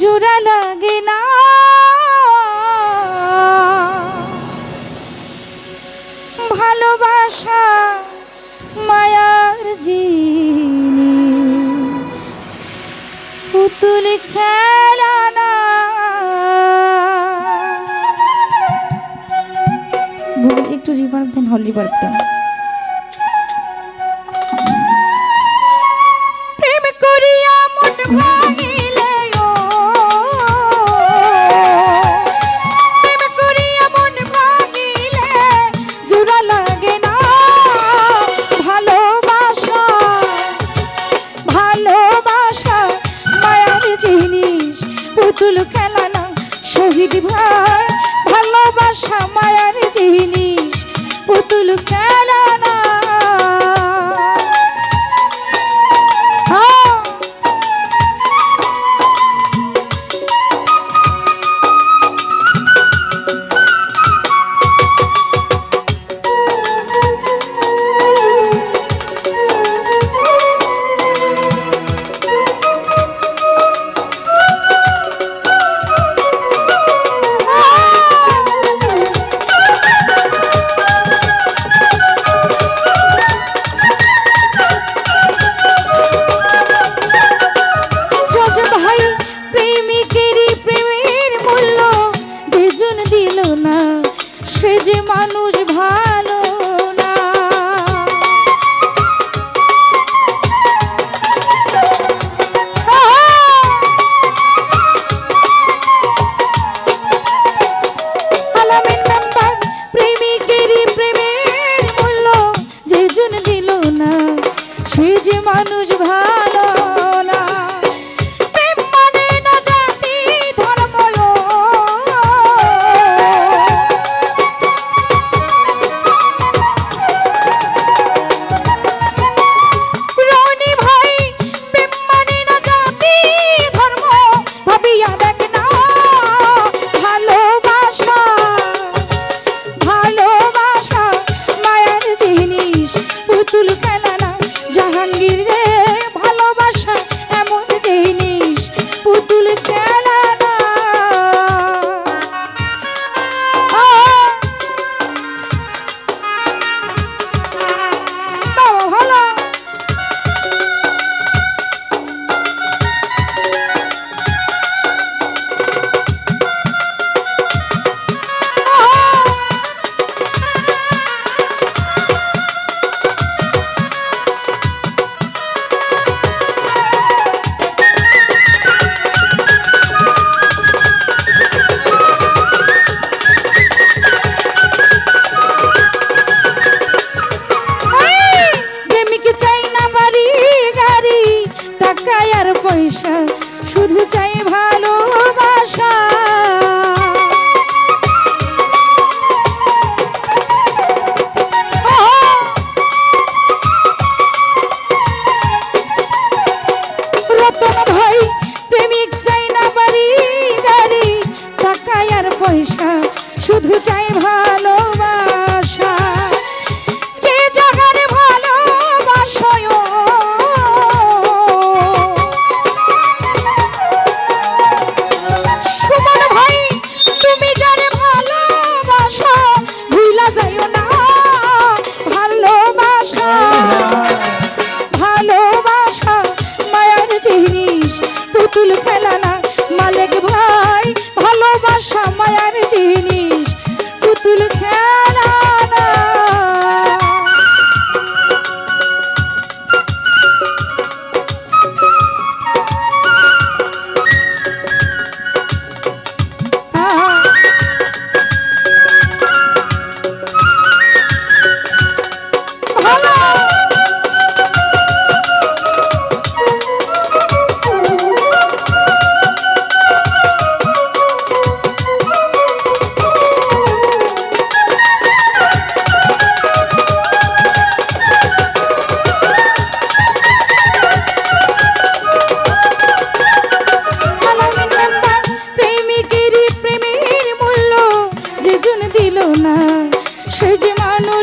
জোড়া লাগে না। ভালোবাসা মায়ার জিনিস। পুতুল খেলা না। একটু রিভার্ভ দেন হল রিভার্ভটা কি যে মানুষ ভাই।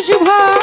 续拍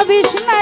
ভাবিস না